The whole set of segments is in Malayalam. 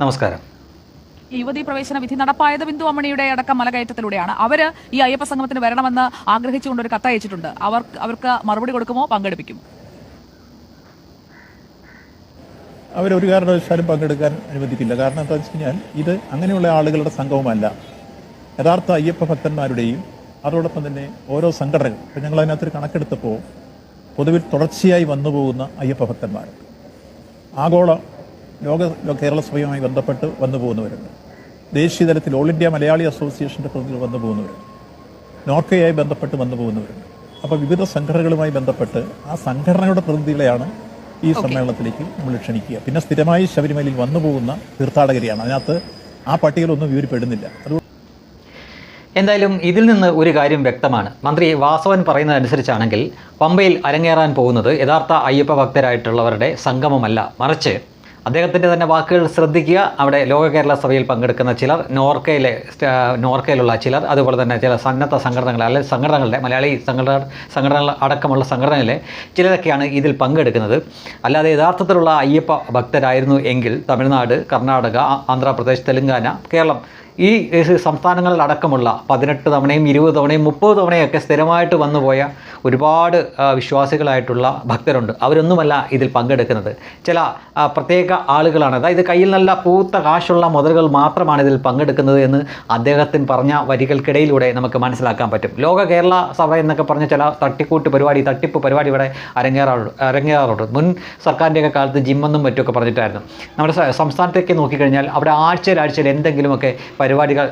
നമസ്കാരം. യുവതി പ്രവേശന വിധി നടപ്പായത് ബിന്ദു അമ്മണിയുടെ അടക്കം മലകയറ്റത്തിലൂടെയാണ്. അവർ ഈ അയ്യപ്പ സംഗമത്തിന് വരണമെന്ന് ആഗ്രഹിച്ചുകൊണ്ട് ഒരു കത്തയച്ചിട്ടുണ്ട് അവർ അവർക്ക് മറുപടി കൊടുക്കുമോ? പങ്കെടുപ്പിക്കുമോ അവരൊരു കാരണവശാലും പങ്കെടുക്കാൻ അനുവദിക്കില്ല. കാരണം എന്താ വെച്ച് കഴിഞ്ഞാൽ ഇത് അങ്ങനെയുള്ള ആളുകളുടെ സംഘവുമല്ല യഥാർത്ഥ അയ്യപ്പ ഭക്തന്മാരുടെയും അതോടൊപ്പം തന്നെ ഓരോ സംഘടനകൾ. ഇപ്പം ഞങ്ങൾ അതിനകത്തൊരു കണക്കെടുത്തപ്പോൾ പൊതുവിൽ തുടർച്ചയായി വന്നു പോകുന്ന അയ്യപ്പ ഭക്തന്മാർ. ആഗോള ലോക കേരള സഭയുമായി ബന്ധപ്പെട്ട് വന്നു പോകുന്നവരുണ്ട്. ദേശീയ തലത്തിൽ ഓൾ ഇന്ത്യ മലയാളി അസോസിയേഷന്റെ പ്രതിനിധികൾ വന്നു പോകുന്നവരുണ്ട്. നോർക്കയുമായി ബന്ധപ്പെട്ട് വന്നു പോകുന്നവരുണ്ട്. അപ്പോൾ വിവിധ സംഘടനകളുമായി ബന്ധപ്പെട്ട് ആ സംഘടനയുടെ പ്രതിനിധികളെയാണ് ഈ സമ്മേളനത്തിലേക്ക് നമ്മൾ ക്ഷണിക്കുക. പിന്നെ സ്ഥിരമായി ശബരിമലയിൽ വന്നു പോകുന്ന തീർത്ഥാടകരെയാണ്. അതിനകത്ത് ആ പട്ടികയിലൊന്നും വിവരപ്പെടുന്നില്ല. അത് എന്തായാലും ഇതിൽ നിന്ന് ഒരു കാര്യം വ്യക്തമാണ്. മന്ത്രി വാസവൻ പറയുന്നതനുസരിച്ചാണെങ്കിൽ പമ്പയിൽ അരങ്ങേറാൻ പോകുന്നത് യഥാർത്ഥ അയ്യപ്പ ഭക്തരായിട്ടുള്ളവരുടെ സംഗമമല്ല. മറിച്ച് അദ്ദേഹത്തിന്റെ തന്നെ വാക്കുകൾ ശ്രദ്ധിക്കുക. അവിടെ ലോക കേരള സഭയിൽ പങ്കെടുക്കുന്ന ചിലർ നോർക്കയിലെ നോർക്കയിലുള്ള ചിലർ അതുപോലെ തന്നെ ചില സന്നദ്ധ സംഘടനകൾ അല്ലെങ്കിൽ സംഘടനകളുടെ മലയാളി സംഘടന സംഘടനകൾ അടക്കമുള്ള സംഘടനയിലെ ചിലരൊക്കെയാണ് ഇതിൽ പങ്കെടുക്കുന്നത്. അല്ലാതെ യഥാർത്ഥത്തിലുള്ള അയ്യപ്പ ഭക്തരായിരുന്നു എങ്കിൽ തമിഴ്നാട് കർണാടക ആന്ധ്രാപ്രദേശ് തെലുങ്കാന കേരളം ഈ സംസ്ഥാനങ്ങളിൽ സംസ്ഥാനങ്ങളിലടക്കമുള്ള പതിനെട്ട് തവണയും ഇരുപത് തവണയും മുപ്പത് തവണയൊക്കെ സ്ഥിരമായിട്ട് വന്നുപോയ ഒരുപാട് വിശ്വാസികളായിട്ടുള്ള ഭക്തരുണ്ട്. അവരൊന്നുമല്ല ഇതിൽ പങ്കെടുക്കുന്നത്. ചില പ്രത്യേക ആളുകളാണ്. അതായത് കയ്യിൽ നല്ല പൂത്ത കാശുള്ള മുതലുകൾ മാത്രമാണ് ഇതിൽ പങ്കെടുക്കുന്നത് എന്ന് അദ്ദേഹത്തിന് പറഞ്ഞ വരികൾക്കിടയിലൂടെ നമുക്ക് മനസ്സിലാക്കാൻ പറ്റും. ലോക കേരള സഭ എന്നൊക്കെ പറഞ്ഞ ചില തട്ടിക്കൂട്ട് പരിപാടി തട്ടിപ്പ് പരിപാടി ഇവിടെ അരങ്ങേറാറുണ്ട് അരങ്ങേറാറുണ്ട്. മുൻ സർക്കാരിന്റെയൊക്കെ കാലത്ത് ജിമ്മെന്നും മറ്റുമൊക്കെ പറഞ്ഞിട്ടായിരുന്നു. നമ്മുടെ സംസ്ഥാനത്തേക്ക് നോക്കിക്കഴിഞ്ഞാൽ അവിടെ ആഴ്ചയിൽ എന്തെങ്കിലുമൊക്കെ പരിപാടികൾ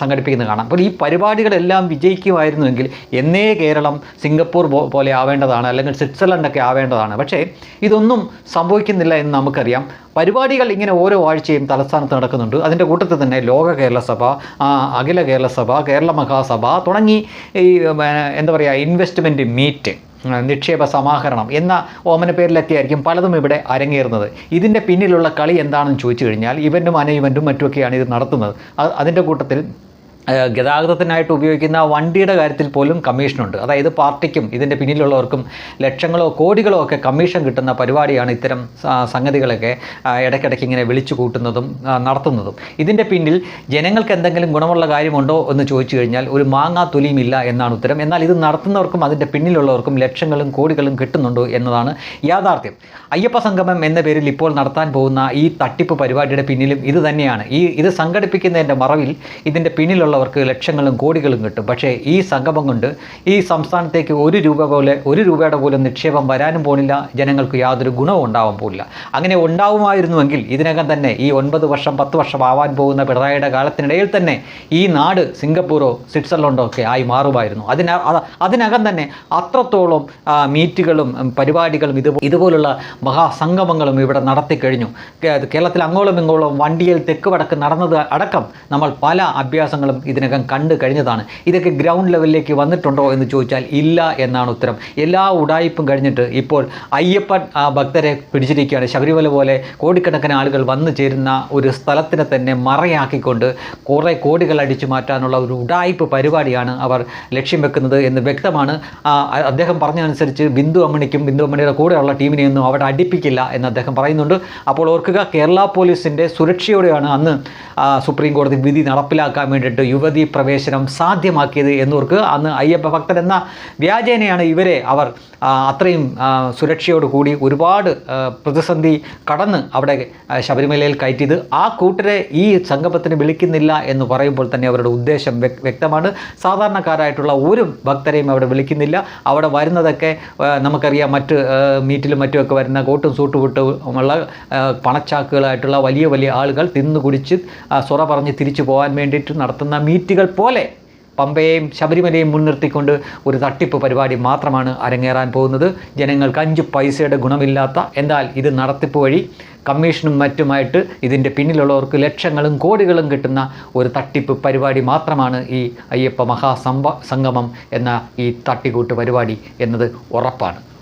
സംഘടിപ്പിക്കുന്നത് കാണാം. അപ്പോൾ ഈ പരിപാടികളെല്ലാം വിജയിക്കുമായിരുന്നുവെങ്കിൽ എന്നേ കേരളം സിംഗപ്പൂർ പോ- പോലെ ആവേണ്ടതാണ് അല്ലെങ്കിൽ സ്വിറ്റ്സർലൻഡൊക്കെ ആവേണ്ടതാണ്. പക്ഷേ ഇതൊന്നും സംഭവിക്കുന്നില്ല എന്ന് നമുക്കറിയാം. പരിപാടികൾ ഇങ്ങനെ ഓരോ ആഴ്ചയും തലസ്ഥാനത്ത് നടക്കുന്നുണ്ട്. അതിന്റെ കൂട്ടത്തിൽ തന്നെ ലോക കേരള സഭ അഖില കേരള സഭ കേരള മഹാസഭ തുടങ്ങി ഈ എന്താ പറയുക ഇൻവെസ്റ്റ്മെന്റ് മീറ്റ് നിക്ഷേപ സമാഹരണം എന്ന ഓമന പേരിലൊക്കെ ആയിരിക്കും പലതും ഇവിടെ അരങ്ങേറുന്നത്. ഇതിന്റെ പിന്നിലുള്ള കളി എന്താണെന്ന് ചോദിച്ചു കഴിഞ്ഞാൽ ഇവന്റും അനൈവന്റും മറ്റുമൊക്കെയാണ് ഇത് നടത്തുന്നത്. അത് അതിന്റെ കൂട്ടത്തിൽ ഗതാഗതത്തിനായിട്ട് ഉപയോഗിക്കുന്ന വണ്ടിയുടെ കാര്യത്തിൽ പോലും കമ്മീഷനുണ്ട്. അതായത് പാർട്ടിക്കും ഇതിന്റെ പിന്നിലുള്ളവർക്കും ലക്ഷങ്ങളോ കോടികളോ ഒക്കെ കമ്മീഷൻ കിട്ടുന്ന പരിപാടിയാണ് ഇത്തരം സംഗതികളൊക്കെ ഇടയ്ക്കിടയ്ക്ക് ഇങ്ങനെ വിളിച്ചു കൂട്ടുന്നതും നടത്തുന്നതും. ഇതിന്റെ പിന്നിൽ ജനങ്ങൾക്ക് എന്തെങ്കിലും ഗുണമുള്ള കാര്യമുണ്ടോ എന്ന് ചോദിച്ചു കഴിഞ്ഞാൽ ഒരു മാങ്ങാ തൊലിയുമില്ല എന്നാണ് ഉത്തരം. എന്നാൽ ഇത് നടത്തുന്നവർക്കും അതിന്റെ പിന്നിലുള്ളവർക്കും ലക്ഷങ്ങളും കോടികളും കിട്ടുന്നുണ്ടോ എന്നതാണ് യാഥാർത്ഥ്യം. അയ്യപ്പ സംഗമം എന്ന പേരിൽ ഇപ്പോൾ നടത്താൻ പോകുന്ന ഈ തട്ടിപ്പ് പരിപാടിയുടെ പിന്നിലും ഇത് തന്നെയാണ്. ഈ ഇത് സംഘടിപ്പിക്കുന്നതിന്റെ മറവിൽ ഇതിന്റെ പിന്നിലുള്ളവർക്ക് ലക്ഷങ്ങളും കോടികളും കിട്ടും. പക്ഷേ ഈ സംഗമം കൊണ്ട് ഈ സംസ്ഥാനത്തേക്ക് ഒരു രൂപ പോലെ ഒരു രൂപയുടെ പോലും നിക്ഷേപം വരാനും പോണില്ല. ജനങ്ങൾക്ക് യാതൊരു ഗുണവും ഉണ്ടാവാൻ പോലില്ല അങ്ങനെ ഉണ്ടാവുമായിരുന്നുവെങ്കിൽ ഇതിനകം തന്നെ ഈ ഒൻപത് വർഷം പത്ത് വർഷം ആവാൻ പോകുന്ന പിണറായിയുടെ കാലത്തിനിടയിൽ തന്നെ ഈ നാട് സിംഗപ്പൂറോ സ്വിറ്റ്സർലൻഡോ ഒക്കെ ആയി മാറുമായിരുന്നു. അതിന അത- അതിനകം തന്നെ അത്രത്തോളം മീറ്റുകളും പരിപാടികളും ഇത് ഇതുപോലുള്ള മഹാസംഗമങ്ങളും ഇവിടെ നടത്തി കഴിഞ്ഞു. കേരളത്തിൽ അങ്ങോളം ഇങ്ങോളം വണ്ടിയിൽ തെക്ക് വടക്ക് നടന്നത് അടക്കം നമ്മൾ പല അഭ്യാസങ്ങളും ഇതിനകം കണ്ടു കഴിഞ്ഞതാണ്. ഇതൊക്കെ ഗ്രൗണ്ട് ലെവലിലേക്ക് വന്നിട്ടുണ്ടോ എന്ന് ചോദിച്ചാൽ ഇല്ല എന്നാണ് ഉത്തരം. എല്ലാ ഉടായ്പും കഴിഞ്ഞിട്ട് ഇപ്പോൾ അയ്യപ്പൻ ഭക്തരെ പിടിച്ചിരിക്കുകയാണ്. ശബരിമല പോലെ കോടിക്കണക്കിന് ആളുകൾ വന്നു ചേരുന്ന ഒരു സ്ഥലത്തിനെ തന്നെ മറയാക്കിക്കൊണ്ട് കുറേ കോടികൾ അടിച്ചു മാറ്റാനുള്ള ഒരു ഉടായ്പ് പരിപാടിയാണ് അവർ ലക്ഷ്യം വെക്കുന്നത് എന്ന് വ്യക്തമാണ്. അദ്ദേഹം പറഞ്ഞതനുസരിച്ച് ബിന്ദു അമ്മണിക്കും ബിന്ദു അമ്മണിയുടെ കൂടെയുള്ള ടീമിനെയൊന്നും അവിടെ അടിപ്പിക്കില്ല എന്ന് അദ്ദേഹം പറയുന്നുണ്ട്. അപ്പോൾ ഓർക്കുക കേരള പോലീസിന്റെ സുരക്ഷയോടെയാണ് അന്ന് സുപ്രീം കോടതി വിധി നടപ്പിലാക്കാൻ വേണ്ടിയിട്ട് യുവതി പ്രവേശനം സാധ്യമാക്കിയത് എന്നോർക്ക് അന്ന് അയ്യപ്പ ഭക്തൻ എന്ന വ്യാജേനയാണ് ഇവരെ അവർ അത്രയും ആ, സുരക്ഷയോട് കൂടി ഒരുപാട് പ്രതിസന്ധി കടന്ന് അവിടെ ശബരിമലയിൽ കയറ്റിയത്. ആ കൂട്ടരെ ഈ സംഗമത്തിന് വിളിക്കുന്നില്ല എന്ന് പറയുമ്പോൾ തന്നെ അവരുടെ ഉദ്ദേശം വ്യക്തമാണ്. സാധാരണക്കാരായിട്ടുള്ള ഒരു ഭക്തരെയും അവിടെ വിളിക്കുന്നില്ല. അവിടെ വരുന്നതൊക്കെ നമുക്കറിയാം മറ്റ് മീറ്റിലും മറ്റുമൊക്കെ വരുന്ന കോട്ടും സൂട്ടുപൊട്ടുമുള്ള പണച്ചാക്കുകളായിട്ടുള്ള വലിയ വലിയ ആളുകൾ തിന്നു കുടിച്ച് സൊറ പറഞ്ഞ് തിരിച്ചു പോകാൻ വേണ്ടിയിട്ട് നടത്തുന്ന മീറ്റുകൾ പോലെ പമ്പയെയും ശബരിമലയും മുൻനിർത്തിക്കൊണ്ട് ഒരു തട്ടിപ്പ് പരിപാടി മാത്രമാണ് അരങ്ങേറാൻ പോകുന്നത്. ജനങ്ങൾക്ക് അഞ്ച് പൈസയുടെ ഗുണമില്ലാത്ത എന്നാൽ ഇത് നടത്തിപ്പ് വഴി കമ്മീഷനും മറ്റുമായിട്ട് ഇതിന്റെ പിന്നിലുള്ളവർക്ക് ലക്ഷങ്ങളും കോടികളും കിട്ടുന്ന ഒരു തട്ടിപ്പ് പരിപാടി മാത്രമാണ് ഈ അയ്യപ്പ മഹാസംഭ സംഗമം എന്ന ഈ തട്ടിക്കൂട്ട് പരിപാടി എന്നത് ഉറപ്പാണ്.